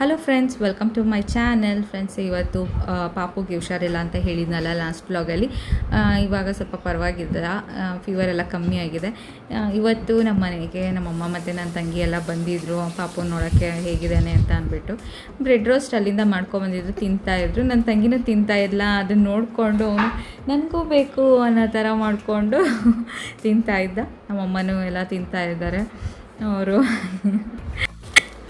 Hello friends welcome to my channel friends ಇವತ್ತು ಪಾಪುಗೆ ಹುಷಾರಿಲ್ಲ ಅಂತ ಹೇಳಿದ್ನಲ್ಲ ಲಾಸ್ಟ್ ಬ್ಲಾಗಲ್ಲಿ ಇವಾಗ ಸ್ವಲ್ಪ ಪರವಾಗಿದ್ದ ಫೀವರ್ ಎಲ್ಲ ಕಮ್ಮಿ ಆಗಿದೆ. ಇವತ್ತು ನಮ್ಮ ಮನೆಗೆ ನಮ್ಮಮ್ಮ ಮತ್ತು ನನ್ನ ತಂಗಿ ಎಲ್ಲ ಬಂದಿದ್ದರು ಪಾಪು ನೋಡೋಕ್ಕೆ ಹೇಗಿದ್ದಾನೆ ಅಂತ ಅಂದ್ಬಿಟ್ಟು ಬ್ರೆಡ್ ರೋಸ್ಟ್ ಅಲ್ಲಿಂದ ಮಾಡ್ಕೊಂಬಂದಿದ್ರು ತಿಂತಾಯಿದ್ರು ನನ್ನ ತಂಗಿನೂ ತಿಂತಾ ಅದನ್ನು ನೋಡಿಕೊಂಡು ಅವನು, ನನಗೂ ಬೇಕು ಅನ್ನೋ ಥರ ಮಾಡಿಕೊಂಡು ತಿಂತಾಯಿದ್ದ ನಮ್ಮಮ್ಮನೂ ಎಲ್ಲ ತಿಂತಾಯಿದ್ದಾರೆ ಅವರು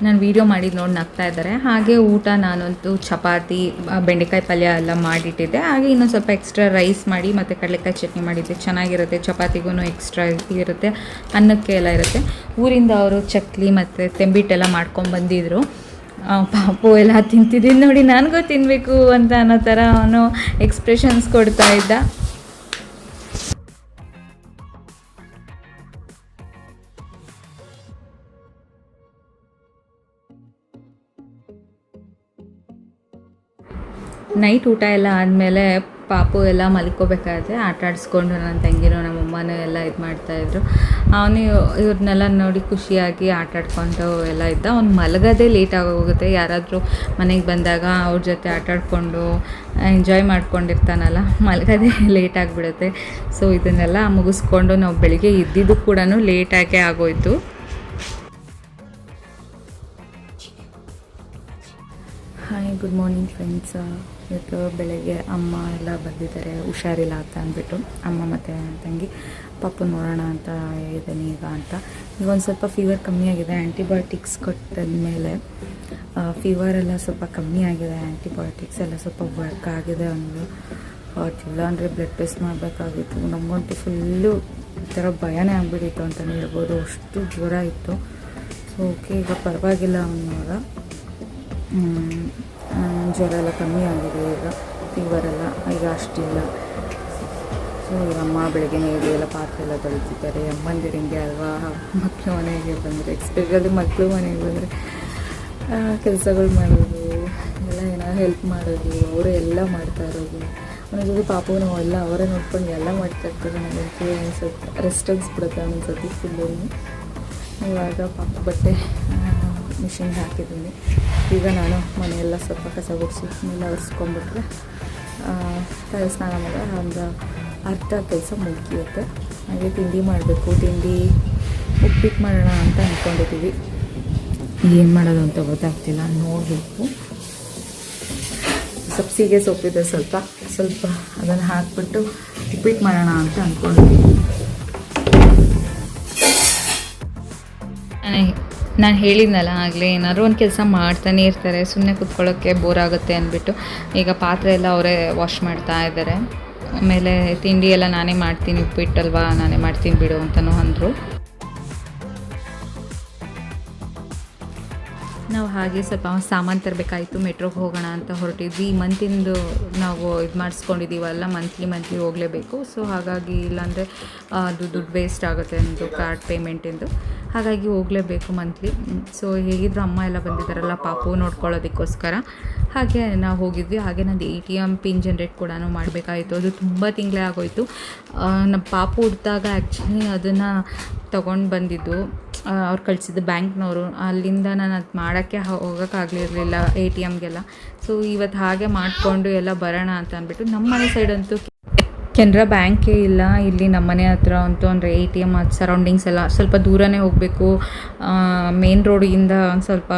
ನಾನು ವೀಡಿಯೋ ಮಾಡಿದ್ದು ನೋಡಿ ನಗ್ತಾ ಇದ್ದಾರೆ ಹಾಗೆ ಊಟ ನಾನಂತೂ ಚಪಾತಿ ಬೆಂಡೆಕಾಯಿ ಪಲ್ಯ ಎಲ್ಲ ಮಾಡಿಟ್ಟಿದ್ದೆ. ಹಾಗೆ ಇನ್ನೊಂದು ಸ್ವಲ್ಪ ಎಕ್ಸ್ಟ್ರಾ ರೈಸ್ ಮಾಡಿ ಮತ್ತು ಕಡಲೆಕಾಯಿ ಚಟ್ನಿ ಮಾಡಿದ್ದೆ. ಚೆನ್ನಾಗಿರುತ್ತೆ ಚಪಾತಿಗೂ ಎಕ್ಸ್ಟ್ರಾ ಇರುತ್ತೆ, ಅನ್ನಕ್ಕೆ ಎಲ್ಲ ಇರುತ್ತೆ. ಊರಿಂದ ಅವರು ಚಕ್ಲಿ ಮತ್ತು ತೆಂಬಿಟ್ಟೆಲ್ಲ ಮಾಡ್ಕೊಂಡು ಬಂದಿದ್ರು. ಪಾಪು ಎಲ್ಲ ತಿಂತಿದ್ದೀನಿ ನೋಡಿ, ನನಗೂ ತಿನ್ನಬೇಕು ಅಂತ ಅನ್ನೋ ಥರ ಅವನು ಎಕ್ಸ್ಪ್ರೆಷನ್ಸ್ ಕೊಡ್ತಾ ಇದ್ದ. ನೈಟ್ ಊಟ ಎಲ್ಲ ಆದಮೇಲೆ ಪಾಪು ಎಲ್ಲ ಮಲ್ಕೋಬೇಕಾದ್ರೆ ಆಟ ಆಡಿಸ್ಕೊಂಡು ನನ್ನ ತಂಗಿನೂ, ನಮ್ಮ ಅಮ್ಮನೂ ಎಲ್ಲ ಇದು ಮಾಡ್ತಾಯಿದ್ರು ಅವನು ಇವ್ರನ್ನೆಲ್ಲ ನೋಡಿ ಖುಷಿಯಾಗಿ ಆಟ ಆಡ್ಕೊಂಡು ಎಲ್ಲ ಇದ್ದ. ಅವ್ನು ಮಲಗೋದೇ ಲೇಟ್ ಆಗೋಗುತ್ತೆ. ಯಾರಾದರೂ ಮನೆಗೆ ಬಂದಾಗ ಅವ್ರ ಜೊತೆ ಆಟ ಆಡಿಕೊಂಡು ಎಂಜಾಯ್ ಮಾಡ್ಕೊಂಡಿರ್ತಾನಲ್ಲ, ಮಲಗೋದೇ ಲೇಟ್ ಆಗಿಬಿಡುತ್ತೆ. ಸೊ ಇದನ್ನೆಲ್ಲ ಮುಗಿಸ್ಕೊಂಡು ನಾವು ಬೆಳಿಗ್ಗೆ ಇದ್ದಿದ್ದು ಕೂಡ ಲೇಟಾಗೇ ಆಗೋಯ್ತು. ಹಾಯ್ ಗುಡ್ ಮಾರ್ನಿಂಗ್ ಫ್ರೆಂಡ್ಸ್ ಇವತ್ತು ಬೆಳಗ್ಗೆ ಅಮ್ಮ ಎಲ್ಲ ಬಂದಿದ್ದಾರೆ. ಹುಷಾರಿಲ್ಲ ಅಂತ ಅಂದ್ಬಿಟ್ಟು ಅಮ್ಮ ಮತ್ತು ತಂಗಿ, ಪಾಪು ನೋಡೋಣ ಅಂತ ಇದ್ದೀನಿ ಈಗ ಅಂತ. ಈಗ ಒಂದು ಸ್ವಲ್ಪ ಫೀವರ್ ಕಮ್ಮಿ ಆಗಿದೆ. ಆ್ಯಂಟಿಬಯೋಟಿಕ್ಸ್ ಕೊಟ್ಟಾದ್ಮೇಲೆ ಫೀವರ್ ಎಲ್ಲ ಸ್ವಲ್ಪ ಕಮ್ಮಿ ಆಗಿದೆ. ಆ್ಯಂಟಿಬಯೋಟಿಕ್ಸ್ ಎಲ್ಲ ಸ್ವಲ್ಪ ವರ್ಕ್ ಆಗಿದೆ ಒಂದು ಇಲ್ಲ ಅಂದರೆ ಬ್ಲಡ್ ಟೆಸ್ಟ್ ಮಾಡಬೇಕಾಗಿತ್ತು. ನಮಗಂತೂ ಫುಲ್ಲು ಈ ಥರ ಭಯನೇ ಆಗಿಬಿಟ್ಟಿತ್ತು ಅಂತಲೇ ಹೇಳ್ಬೋದು. ಅಷ್ಟು ಜ್ವರ ಇತ್ತು. ಸೊ ಓಕೆ ಈಗ ಪರವಾಗಿಲ್ಲ ಅವನವಾಗ ಜ್ವರ ಎಲ್ಲ ಕಮ್ಮಿ ಆಗಿದೆ, ಈಗ ಫೀವರ್ ಎಲ್ಲ, ಈಗ ಅಷ್ಟಿಲ್ಲ. ಸೊ ಈಗ ಅಮ್ಮ ಬೆಳಗ್ಗೆ ಹೇಗೆ ಎಲ್ಲ ಪಾತ್ರೆ ಎಲ್ಲ ತೊಳಿತಿದ್ದಾರೆ. ಅಮ್ಮಂದಿರು ಅಲ್ವಾ? ಮಕ್ಕಳು ಮನೆಗೆ ಬಂದರೆ ಎಕ್ಸ್ಪೆಷಲಿ ಮಕ್ಕಳು ಮನೆಗೆ ಬಂದರೆ ಕೆಲಸಗಳು ಮಾಡೋದು, ಎಲ್ಲ ಏನೋ ಹೆಲ್ಪ್ ಮಾಡೋದು, ಅವರೇ ಎಲ್ಲ ಮಾಡ್ತಾ ಇರೋದು. ಒಂದೊಂದು ಜೊತೆ ಪಾಪು ನಾವು ಎಲ್ಲ ಅವರೇ ನೋಡ್ಕೊಂಡು ಎಲ್ಲ ಮಾಡ್ತಾ ಇರ್ತಾರೆ. ನನಗಂತೂ ಸ್ವಲ್ಪ ರೆಸ್ಟ್ ಅನ್ಸ್ಬಿಡುತ್ತೆ ಅನ್ಸುತ್ತೆ ಸತಿ ಫುಲ್ಲು ಇವಾಗ ಪಾಪ ಬಟ್ಟೆ ಮಿಷಿನ್ಗೆ ಹಾಕಿದ್ದೀನಿ. ಈಗ ನಾನು ಮನೆಯೆಲ್ಲ ಸ್ವಲ್ಪ ಕಸ ಗುಡಿಸಿ ಮೇಲೆ ಒರೆಸ್ಕೊಂಡ್ಬಿಟ್ರೆ ತಲೆ ಸ್ನಾನ ಮಾಡಿದ್ರೆ ಒಂದು ಅರ್ಧ ಕೆಲಸ ಮುಗಿಯುತ್ತೆ. ಹಾಗೆ ತಿಂಡಿ ಮಾಡಬೇಕು. ತಿಂಡಿ ಉಪ್ಪಿಟ್ಟು ಮಾಡೋಣ ಅಂತ ಅಂದ್ಕೊಂಡಿದ್ದೀವಿ ಏನು ಮಾಡೋದು ಅಂತ ಗೊತ್ತಾಗ್ತಿಲ್ಲ. ನೋಡಬೇಕು. ಸಬ್ಸಿಗೆ ಸೊಪ್ಪಿದೆ ಸ್ವಲ್ಪ. ಸ್ವಲ್ಪ ಅದನ್ನು ಹಾಕ್ಬಿಟ್ಟು ಉಪ್ಪಿಟ್ಟು ಮಾಡೋಣ ಅಂತ ಅಂದ್ಕೊಂಡಿದ್ದೀವಿ ನಾನು ಹೇಳಿದ್ನಲ್ಲ ಆಗಲೇ, ಏನಾದರೂ ಒಂದು ಕೆಲಸ ಮಾಡ್ತಾನೆ ಇರ್ತಾರೆ ಸುಮ್ಮನೆ ಕುತ್ಕೊಳ್ಳೋಕ್ಕೆ ಬೋರ್ ಆಗುತ್ತೆ ಅಂದ್ಬಿಟ್ಟು. ಈಗ ಪಾತ್ರೆ ಎಲ್ಲ ಅವರೇ ವಾಶ್ ಮಾಡ್ತಾ ಇದ್ದಾರೆ ಆಮೇಲೆ ತಿಂಡಿ ಎಲ್ಲ ನಾನೇ ಮಾಡ್ತೀನಿ, ಉಪ್ಪಿಟ್ಟಲ್ವಾ ನಾನೇ ಮಾಡ್ತೀನಿ ಬಿಡು ಅಂತಲೂ ಅಂದರು. ನಾವು ಹಾಗೆ ಸ್ವಲ್ಪ ಸಾಮಾನು ತರಬೇಕಾಯಿತು ಮೆಟ್ರೋಗೆ ಹೋಗೋಣ ಅಂತ ಹೊರಟಿದ್ವಿ. ಈ ಮಂತಿಂದು ನಾವು ಇದು ಮಾಡಿಸ್ಕೊಂಡಿದ್ದೀವಲ್ಲ ಮಂತ್ಲಿ ಮಂತ್ಲಿ ಹೋಗಲೇಬೇಕು. ಸೊ ಹಾಗಾಗಿ ಇಲ್ಲಾಂದರೆ ಅದು ದುಡ್ಡು ವೇಸ್ಟ್ ಆಗುತ್ತೆ ಅಂದು ಕಾರ್ಡ್ ಪೇಮೆಂಟಿಂದು ಹಾಗಾಗಿ ಹೋಗಲೇಬೇಕು ಮಂತ್ಲಿ ಸೊ ಹೇಗಿದ್ರು ಅಮ್ಮ ಎಲ್ಲ ಬಂದಿದ್ದಾರಲ್ಲ, ಪಾಪು ನೋಡ್ಕೊಳ್ಳೋದಕ್ಕೋಸ್ಕರ. ಹಾಗೆ ನಾವು ಹೋಗಿದ್ವಿ. ಹಾಗೆ ನಂದು A T M pin generate ಕೂಡ ಮಾಡಬೇಕಾಯಿತು. ಅದು ತುಂಬ ತಿಂಗಳೇ ಆಗೋಯಿತು. ನಮ್ಮ ಪಾಪು ಹುಡ್ದಾಗ ಆ್ಯಕ್ಚುಲಿ ಅದನ್ನು ತೊಗೊಂಡು ಬಂದಿದ್ದು. ಅವ್ರು ಕಳಿಸಿದ್ದು ಬ್ಯಾಂಕ್ನವರು. ಅಲ್ಲಿಂದ ನಾನು ಅದು ಮಾಡೋಕ್ಕೆ ಹೋಗೋಕ್ಕಾಗಲಿರಲಿಲ್ಲ ಎ ಟಿ ಎಮ್ಗೆಲ್ಲ ಸೊ ಇವತ್ತು ಹಾಗೆ ಮಾಡಿಕೊಂಡು ಎಲ್ಲ ಬರೋಣ ಅಂತ ಅಂದ್ಬಿಟ್ಟು ನಮ್ಮ ಮನೆ ಸೈಡ್ ಅಂತೂ ಕೆನರಾ ಬ್ಯಾಂಕೇ ಇಲ್ಲ. ಇಲ್ಲಿ ನಮ್ಮ ಮನೆ ಹತ್ರ ಅಂತೂ ಅಂದರೆ ಎ ಟಿ ಎಂ ಅದು ಸರೌಂಡಿಂಗ್ಸ್ ಎಲ್ಲ ಸ್ವಲ್ಪ ದೂರನೇ ಹೋಗಬೇಕು. ಮೇನ್ ರೋಡಿಂದ ಸ್ವಲ್ಪ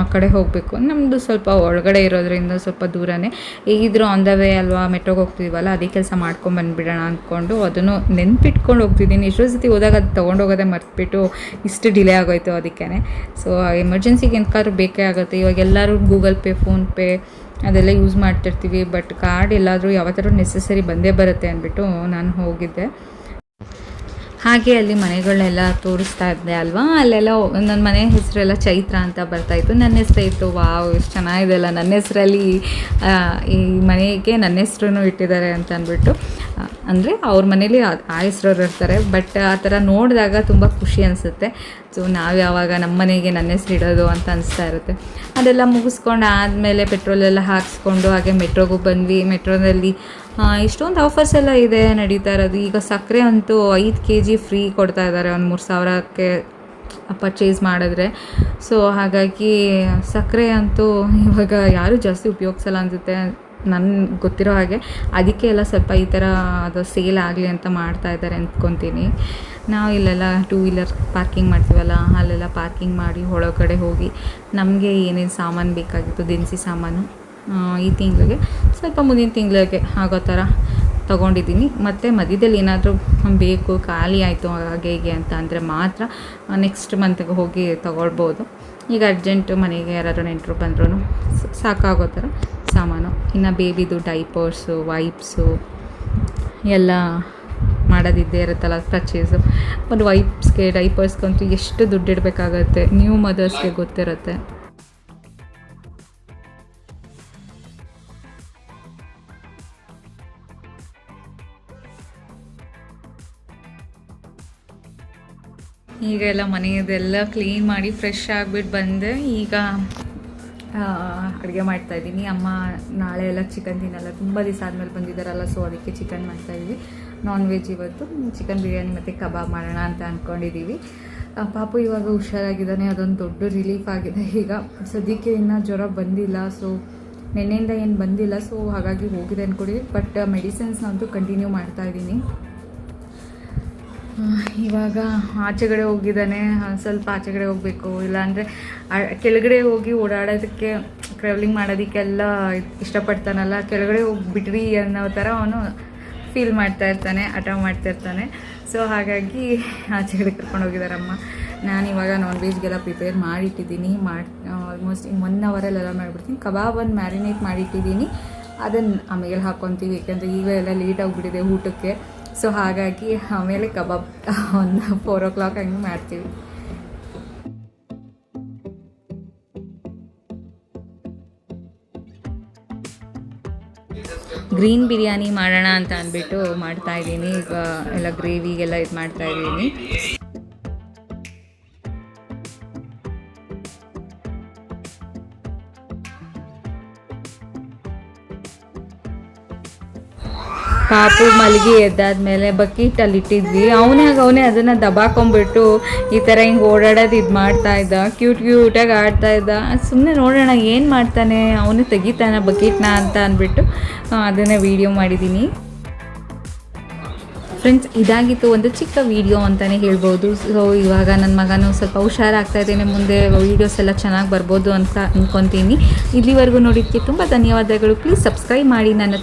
ಆ ಕಡೆ ಹೋಗಬೇಕು. ನಮ್ಮದು ಸ್ವಲ್ಪ ಒಳಗಡೆ ಇರೋದ್ರಿಂದ ಸ್ವಲ್ಪ ದೂರನೇ. ಈಗಿದ್ರು ಆನ್ ದ ವೇ ಅಲ್ವಾ ಮೆಟ್ರೋಗೆ ಹೋಗ್ತಿದ್ವಲ್ಲ, ಅದೇ ಕೆಲಸ ಮಾಡ್ಕೊಂಡು ಬಂದುಬಿಡೋಣ ಅಂದ್ಕೊಂಡು ಅದನ್ನು ನೆನ್ಪಿಟ್ಕೊಂಡು ಹೋಗ್ತಿದ್ದೀನಿ. ಎಷ್ಟೋ ಸತಿ ಹೋದಾಗ ಅದು ತೊಗೊಂಡೋಗೋದೇ ಮರ್ತ್ಬಿಟ್ಟು ಇಷ್ಟು ಡಿಲೇ ಆಗೋಯ್ತು ಅದಕ್ಕೇ ಸೊ ಎಮರ್ಜೆನ್ಸಿಗೆ ಎಂತಕ್ಕಾದ್ರೂ ಬೇಕೇ ಆಗುತ್ತೆ. ಇವಾಗ ಎಲ್ಲರೂ ಗೂಗಲ್ ಪೇ ಫೋನ್ಪೇ ಅದೆಲ್ಲ ಯೂಸ್ ಮಾಡ್ತಿರ್ತೀವಿ ಬಟ್ ಕಾರ್ಡ್ ಎಲ್ಲಾದರೂ ಯಾವತ್ತಾದ್ರೂ ನೆಸಸರಿ ಬಂದೇ ಬರುತ್ತೆ ಅಂದ್ಬಿಟ್ಟು ನಾನು ಹೋಗಿದ್ದೆ. ಹಾಗೆ ಅಲ್ಲಿ ಮನೆಗಳನ್ನೆಲ್ಲ ತೋರಿಸ್ತಾ ಇದ್ದೆ ಅಲ್ವಾ? ಅಲ್ಲೆಲ್ಲ ನನ್ನ ಮನೆ ಹೆಸರೆಲ್ಲ ಚೈತ್ರ ಅಂತ ಬರ್ತಾಯಿತ್ತು ನನ್ನ ಹೆಸರು ಇತ್ತು. ವಾವ್ ಎಷ್ಟು ಚೆನ್ನಾಗಿದೆಲ್ಲ ನನ್ನ ಹೆಸರಲ್ಲಿ ಈ ಮನೆಗೆ ನನ್ನ ಹೆಸ್ರು ಇಟ್ಟಿದ್ದಾರೆ ಅಂತ ಅಂದ್ಬಿಟ್ಟು. ಅಂದರೆ ಅವ್ರ ಮನೇಲಿ ಆ- ಹೆಸ್ರವ್ರು ಇರ್ತಾರೆ. ಬಟ್ ಆ ಥರ ನೋಡಿದಾಗ ತುಂಬ ಖುಷಿ ಅನಿಸುತ್ತೆ. ಸೊ, ನಾವು ಯಾವಾಗ ನಮ್ಮ ಮನೆಗೆ ನನ್ನ ಹೆಸ್ರು ಇಡೋದು ಅಂತ ಅನಿಸ್ತಾ ಇರುತ್ತೆ. ಅದೆಲ್ಲ ಮುಗಿಸ್ಕೊಂಡು ಆದಮೇಲೆ ಪೆಟ್ರೋಲೆಲ್ಲ ಹಾಕಿಸ್ಕೊಂಡು ಹಾಗೆ ಮೆಟ್ರೋಗೂ ಬಂದ್ವಿ. ಮೆಟ್ರೋದಲ್ಲಿ ಇಷ್ಟೊಂದು ಆಫರ್ಸ್ ಎಲ್ಲ ಇದೆ, ನಡೀತಾ ಇರೋದು. ಈಗ ಸಕ್ಕರೆ ಅಂತೂ ಐದು ಕೆ ಜಿ ಫ್ರೀ ಕೊಡ್ತಾ ಇದ್ದಾರೆ, ಒಂದು ಮೂರು ಸಾವಿರಕ್ಕೆ ಪರ್ಚೇಸ್ ಮಾಡಿದ್ರೆ. ಸೊ ಹಾಗಾಗಿ ಸಕ್ಕರೆ ಅಂತೂ ಇವಾಗ ಯಾರೂ ಜಾಸ್ತಿ ಉಪಯೋಗಿಸಲ್ಲ ಅನ್ಸುತ್ತೆ ನನಗೆ ಗೊತ್ತಿರೋ ಹಾಗೆ. ಅದಕ್ಕೆ ಎಲ್ಲ ಸ್ವಲ್ಪ ಈ ಥರ ಅದು ಸೇಲ್ ಆಗಲಿ ಅಂತ ಮಾಡ್ತಾ ಇದ್ದಾರೆ ಅಂದ್ಕೊತೀನಿ ನಾವು ಇಲ್ಲೆಲ್ಲ ಟೂ ವೀಲರ್ ಪಾರ್ಕಿಂಗ್ ಮಾಡ್ತೀವಲ್ಲ, ಅಲ್ಲೆಲ್ಲ ಪಾರ್ಕಿಂಗ್ ಮಾಡಿ ಒಳಗಡೆ ಹೋಗಿ ನಮಗೆ ಏನೇನು ಸಾಮಾನು ಬೇಕಾಗಿತ್ತು, ದಿನಸಿ ಸಾಮಾನು. ಈ ತಿಂಗಳಿಗೆ. ಸ್ವಲ್ಪ ಮುಂದಿನ ತಿಂಗಳಿಗೆ ಆಗೋ ಥರ ತೊಗೊಂಡಿದ್ದೀನಿ. ಮತ್ತು ಮಧ್ಯದಲ್ಲಿ ಏನಾದರೂ ಬೇಕು, ಖಾಲಿ ಆಯಿತು ಹಾಗೆ ಹೀಗೆ ಅಂತ ಅಂದರೆ ಮಾತ್ರ ನೆಕ್ಸ್ಟ್ ಮಂತ್ಗೆ ಹೋಗಿ ತೊಗೊಳ್ಬೋದು. ಈಗ ಅರ್ಜೆಂಟು ಮನೆಗೆ ಯಾರಾದರೂ ನೆಂಟರು ಬಂದ್ರೂ ಸಾಕಾಗೋ ಥರ ಸಾಮಾನು. ಇನ್ನು ಬೇಬಿದು ಡೈಪರ್ಸು ವೈಪ್ಸು ಎಲ್ಲ ಮಾಡೋದಿದ್ದೇ ಇರುತ್ತಲ್ಲ ಪರ್ಚೇಸು ಒಂದು ವೈಪ್ಸ್ಗೆ ಡೈಪರ್ಸ್ಗಂತೂ ಎಷ್ಟು ದುಡ್ಡು ಇಡಬೇಕಾಗತ್ತೆ? ನ್ಯೂ ಮದರ್ಸ್ಗೆ ಗೊತ್ತಿರುತ್ತೆ. ಈಗ ಎಲ್ಲ ಮನೆಯದೆಲ್ಲ ಕ್ಲೀನ್ ಮಾಡಿ ಫ್ರೆಶ್ ಆಗಿಬಿಟ್ಟು ಬಂದೆ ಈಗ ಅಡುಗೆ ಮಾಡ್ತಾಯಿದ್ದೀನಿ ಅಮ್ಮ ನಾಳೆ ಎಲ್ಲ ಚಿಕನ್ ತಿನ್ನಲ್ಲ. ತುಂಬ ದಿವಸ ಆದಮೇಲೆ ಬಂದಿದ್ದಾರಲ್ಲ ಸೊ ಅದಕ್ಕೆ ಚಿಕನ್ ಮಾಡ್ತಾಯಿದ್ವಿ ನಾನ್ ವೆಜ್ ಇವತ್ತು. ಚಿಕನ್ ಬಿರಿಯಾನಿ ಮತ್ತು ಕಬಾಬ್ ಮಾಡೋಣ ಅಂತ ಅಂದ್ಕೊಂಡಿದ್ದೀವಿ ಪಾಪು ಇವಾಗ ಹುಷಾರಾಗಿದ್ದಾನೆ ಅದೊಂದು ದೊಡ್ಡ ರಿಲೀಫ್ ಆಗಿದೆ. ಈಗ ಸದ್ಯಕ್ಕೆ ಇನ್ನೂ ಜ್ವರ ಬಂದಿಲ್ಲ ಸೊ ನಿನ್ನೆಯಿಂದ ಏನು ಬಂದಿಲ್ಲ ಸೊ ಹಾಗಾಗಿ ಹೋಗಿದೆ ಅಂದ್ಕೊಡಿ ಬಟ್ ಮೆಡಿಸಿನ್ಸ್ನಂತೂ ಕಂಟಿನ್ಯೂ ಮಾಡ್ತಾ ಆ, ಇವಾಗ ಆಚೆಗಡೆ ಹೋಗಿದ್ದಾನೆ, ಸ್ವಲ್ಪ ಆಚೆಗಡೆ ಹೋಗಬೇಕು. ಇಲ್ಲಾಂದರೆ ಕೆಳಗಡೆ ಹೋಗಿ ಓಡಾಡೋದಕ್ಕೆ ಟ್ರಾವೆಲಿಂಗ್ ಮಾಡೋದಕ್ಕೆಲ್ಲ ಇಷ್ಟಪಡ್ತಾನಲ್ಲ. ಕೆಳಗಡೆ ಹೋಗ್ಬಿಟ್ರಿ ಅನ್ನೋ ಥರ ಅವನು ಫೀಲ್ ಮಾಡ್ತಾ ಇರ್ತಾನೆ ಹಠ ಮಾಡ್ತಾ ಇರ್ತಾನೆ. ಸೊ ಹಾಗಾಗಿ ಆಚೆಗಡೆ ಕರ್ಕೊಂಡು ಹೋಗಿದ್ದಾರಮ್ಮ. ನಾನು ಇವಾಗ ನಾನ್ ವೆಜ್ಗೆಲ್ಲ ಪ್ರಿಪೇರ್ ಮಾಡಿಟ್ಟಿದ್ದೀನಿ. ಮಾಡಿ ಆಲ್ಮೋಸ್ಟ್ ಒನ್ ಅವರಲ್ಲೆಲ್ಲ ಮಾಡಿಬಿಡ್ತೀನಿ. ಕಬಾಬ್ ಒಂದು ಮ್ಯಾರಿನೇಟ್ ಮಾಡಿಟ್ಟಿದ್ದೀನಿ. ಅದನ್ನು ಆಮೇಲೆ ಹಾಕ್ಕೊತೀವಿ ಏಕೆಂದರೆ ಈಗ ಎಲ್ಲ ಲೇಟ್ ಆಗಿಬಿಟ್ಟಿದೆ ಊಟಕ್ಕೆ. ಸೊ ಹಾಗಾಗಿ ಆಮೇಲೆ ಕಬಾಬ್ ಒಂದು ಫೋರ್ ಓ ಕ್ಲಾಕ್ ಹಂಗೆ ಮಾಡ್ತೀವಿ. ಗ್ರೀನ್ ಬಿರಿಯಾನಿ ಮಾಡೋಣ ಅಂತ ಅಂದ್ಬಿಟ್ಟು ಮಾಡ್ತಾ ಇದ್ದೀನಿ. ಈಗ ಎಲ್ಲ ಗ್ರೇವಿಗೆಲ್ಲ ಇದು ಮಾಡ್ತಾ ಪಾಪು ಮಲಗಿ ಎದ್ದಾದ್ಮೇಲೆ ಬಕೀಟಲ್ಲಿ ಇಟ್ಟಿದ್ವಿ. ಅವನಾಗ ಅವನೇ ಅದನ್ನು ದಬಾಕೊಂಬಿಟ್ಟು ಈ ಥರ ಹಿಂಗೆ ಓಡಾಡೋದು ಇದು ಮಾಡ್ತಾ ಇದ್ದ. ಕ್ಯೂಟ್ ಕ್ಯೂಟಾಗಿ ಆಡ್ತಾ ಇದ್ದ. ಸುಮ್ಮನೆ ನೋಡೋಣ ಏನು ಮಾಡ್ತಾನೆ, ಅವನು ತೆಗಿತಾನೆ ಬಕೀಟ್ನ ಅಂತ ಅಂದ್ಬಿಟ್ಟು ಅದನ್ನ ವೀಡಿಯೋ ಮಾಡಿದ್ದೀನಿ ಫ್ರೆಂಡ್ಸ್ ಇದಾಗಿತ್ತು ಒಂದು ಚಿಕ್ಕ ವಿಡಿಯೋ ಅಂತಲೇ ಹೇಳ್ಬೋದು. ಸೊ ಇವಾಗ ನನ್ನ ಮಗನೂ ಸ್ವಲ್ಪ ಹುಷಾರಾಗ್ತಾ ಇದ್ದೇನೆ. ಮುಂದೆ ವೀಡಿಯೋಸ್ ಎಲ್ಲ ಚೆನ್ನಾಗಿ ಬರ್ಬೋದು ಅಂತ ಅಂದ್ಕೊತೀನಿ ಇಲ್ಲಿವರೆಗೂ ನೋಡಿದ್ದಕ್ಕೆ ತುಂಬ ಧನ್ಯವಾದಗಳು. ಪ್ಲೀಸ್ ಸಬ್ಸ್ಕ್ರೈಬ್ ಮಾಡಿ ನನ್ನ